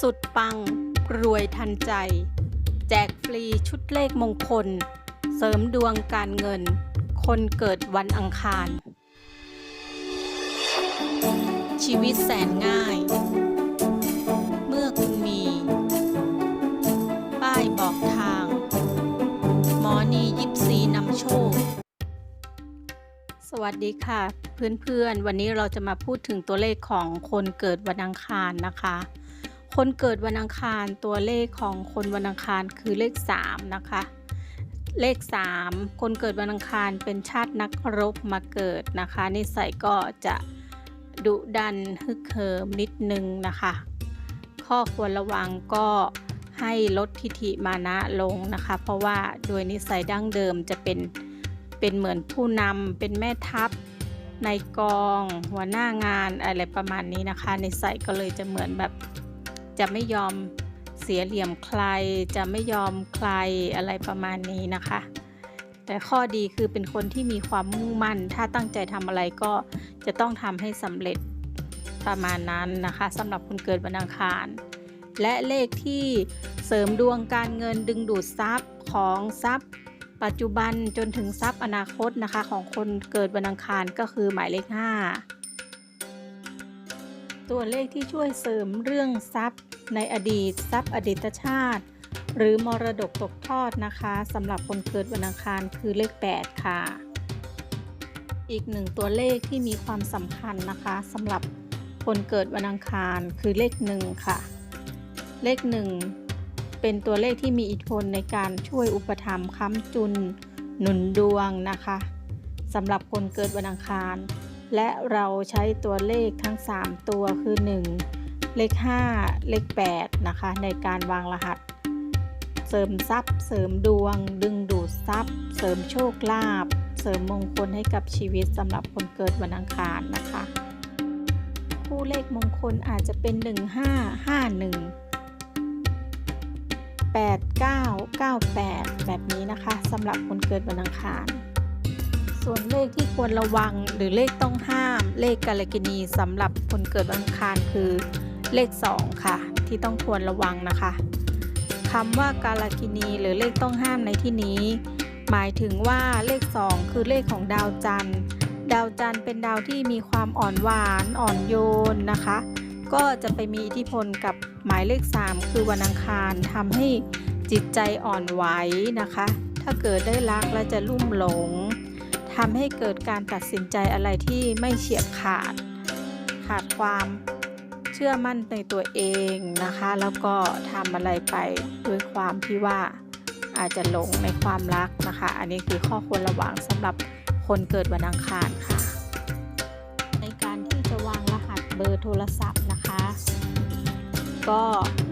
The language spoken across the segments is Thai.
สุดปัง รวยทันใจ แจกฟรีชุดเลขมงคล เสริมดวงการเงิน คนเกิดวันอังคาร ชีวิตแสนง่าย เมื่อคุณมี ป้ายบอกทาง หมอนียิปซีนำโชค สวัสดีค่ะเพื่อนๆ วันนี้เราจะมาพูดถึงตัวเลขของคนเกิดวันอังคารนะคะ คนเกิดวันอังคารตัวเลขของคนวันอังคารคือเลข 3 นะคะ เลข 3 คนเกิดวันอังคารเป็นชาตินักรบมาเกิดนะคะนิสัยก็จะดุดันฮึกเหิมนิดนึงนะคะ ข้อควรระวังก็ให้ลดทิฐิมานะลงนะคะ เพราะว่าโดยนิสัยดั้งเดิมจะเป็นเป็นเหมือนผู้นำเป็นแม่ทัพในกองหัวหน้างานอะไรประมาณนี้นะคะนิสัยก็เลยจะเหมือนแบบ จะไม่ยอมเสียเหลี่ยมใคร จะไม่ยอมใครอะไรประมาณนี้นะคะ แต่ข้อดีคือเป็นคนที่มีความมุ่งมั่น ถ้าตั้งใจทำอะไรก็จะต้องทำให้สำเร็จประมาณนั้นนะคะสำหรับคนเกิดวันอังคาร และเลขที่เสริมดวงการเงินดึงดูดทรัพย์ของทรัพย์ปัจจุบันจนถึงทรัพย์อนาคตนะคะ ของคนเกิดวันอังคารก็คือหมายเลข 5 ตัวเลขที่ช่วยเสริมเรื่องทรัพย์ ในอดีตทรัพย์อดีตชาติ หรือมรดกตกทอดนะคะสำหรับคนเกิดวันอังคารคือเลข 8 ค่ะ อีกหนึ่งตัวเลขที่มีความสำคัญนะคะสำหรับคนเกิดวันอังคารคือเลข1ค่ะ เลข1เป็นตัวเลขที่มีอิทธิพลในการช่วยอุปถัมภ์ค้ำจุน หนุนดวงนะคะสำหรับคนเกิดวันอังคาร และเราใช้ตัวเลขทั้ง 3 ตัวคือ 1 เลข 5 เลข 8 นะคะ ในการวางรหัส เสริมทรัพย์ เสริมดวง ดึงดูดทรัพย์ เสริมโชคลาภเสริมมงคลให้กับชีวิตสำหรับคนเกิดวันอังคารนะคะ คู่เลขมงคลอาจจะเป็น 1551 8998 แบบนี้นะคะสำหรับคนเกิดวันอังคาร ส่วนเลขที่ควรระวังหรือเลขต้องห้าม เลขกาลกินีสำหรับคนเกิดวันอังคารคือเลข 2 ค่ะ ที่ต้องควรระวังนะคะคำว่ากาลกินีหรือเลขต้องห้ามในที่นี้ หมายถึงว่าเลข 2 คือเลขของดาวจันทร์ ดาวจันทร์เป็นดาวที่มีความอ่อนหวานอ่อนโยนนะคะ ก็จะไปมีอิทธิพลกับหมายเลข 3 คือวันอังคารทำให้จิตใจอ่อนไหวนะคะ ถ้าเกิดได้รักและจะลุ่มหลง ทำให้เกิดการตัดสินใจอะไรที่ไม่เฉียบขาด ขาดความเชื่อมั่นในตัวเองนะคะ แล้วก็ทำอะไรไปด้วยความที่ว่าอาจจะหลงในความรักนะคะ อันนี้คือข้อควรระวังสำหรับคนเกิดวันอังคารค่ะ ในการที่จะวางรหัสเบอร์โทรศัพท์นะคะ ก็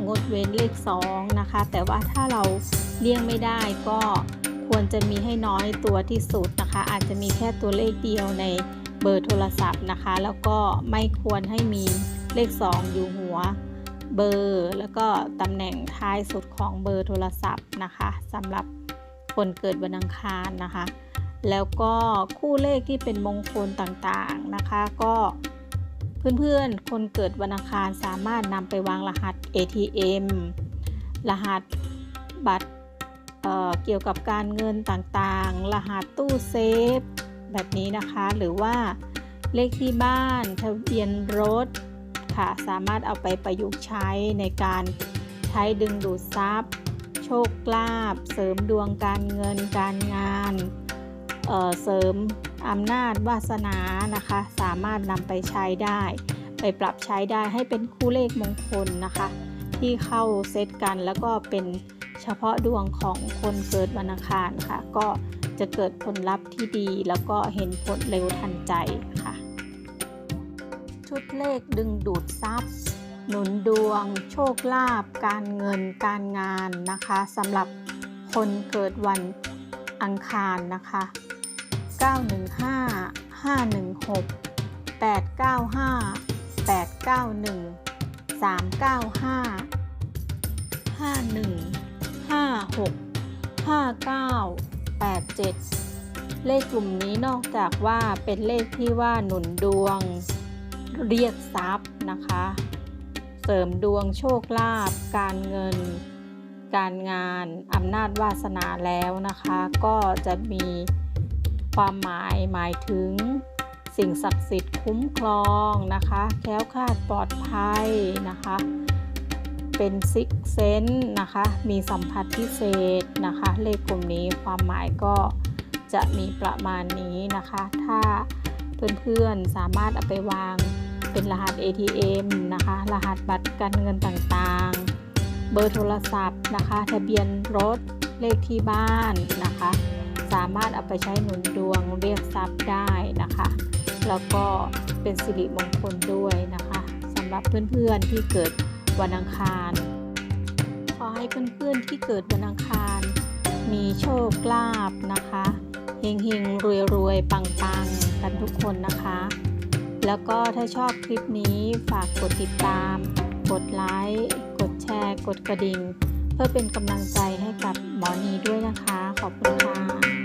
งดเว้นเลข2นะคะ แต่ว่าถ้าเราเลี่ยงไม่ได้ก็ ควรจะมีให้น้อยตัวที่สุดนะคะ อาจจะมีแค่ตัวเลขเดียวในเบอร์โทรศัพท์นะคะ แล้วก็ไม่ควรให้มีเลข 2 อยู่หัวเบอร์ แล้วก็ตำแหน่งท้ายสุดของเบอร์โทรศัพท์นะคะสำหรับคนเกิดวันอังคารนะคะ แล้วก็คู่เลขที่เป็นมงคลต่างๆนะคะ ก็เพื่อนๆ คนเกิดวันอังคารสามารถนำไปวางรหัส ATM รหัสบัตร เเกี่ยวกับการเงินต่างๆ รหัสตู้เซฟ แบบนี้นะคะ หรือว่าเลขที่บ้านทะเบียนรถค่ะ สามารถเอาไปประยุกต์ใช้ในการใช้ดึงดูดทรัพย์ โชคลาภ เสริมดวงการเงินการงานเเสริมอำนาจวาสนานะคะ สามารถนำไปใช้ได้ ไปปรับใช้ได้ให้เป็นคู่เลขมงคลนะคะ ที่เข้าเซตกันแล้วก็เป็น เฉพาะดวงของคนเกิดวันอังคารค่ะ ก็จะเกิดผลลัพธ์ที่ดีแล้วก็เห็นผลเร็วทันใจค่ะ ชุดเลขดึงดูดทรัพย์ หนุนดวง โชคลาภการเงินการงานนะคะสำหรับคนเกิดวันอังคารนะคะ 915 516 895 891 395 51 56 59 87เลขกลุ่มนี้นอกจากว่าเป็นเลขที่ว่าหนุนดวงเรียกทรัพย์นะคะ เสริมดวงโชคลาภการเงิน การงานอำนาจวาสนาแล้วนะคะ ก็จะมีความหมายหมายถึงสิ่งศักดิ์สิทธิ์คุ้มครองนะคะ แคล้วคลาดปลอดภัยนะคะ เป็นซิกเซนนะคะ มีสัมผัสพิเศษนะคะ เลขกลุ่มนี้ความหมายก็จะมีประมาณนี้นะคะ ถ้าเพื่อนๆสามารถเอาไปวางเป็นรหัส ATM นะคะ รหัสบัตรการเงินต่างๆ เบอร์โทรศัพท์นะคะ ทะเบียนรถ เลขที่บ้านนะคะ สามารถเอาไปใช้หนุนดวงเรียกทรัพย์ได้นะคะ แล้วก็เป็นสิริมงคลด้วยนะคะสำหรับเพื่อนๆที่เกิด วันอังคาร ขอให้เพื่อนๆที่เกิดวันอังคาร มีโชคลาภนะคะเฮงเฮงรวยรวยๆปังปังๆกันทุกคนนะคะ แล้วก็ถ้าชอบคลิปนี้ฝากกดติดตาม กดไลค์กดแชร์ กดกระดิ่ง เพื่อเป็นกำลังใจให้กับหมอนีด้วยนะคะ ขอบคุณค่ะ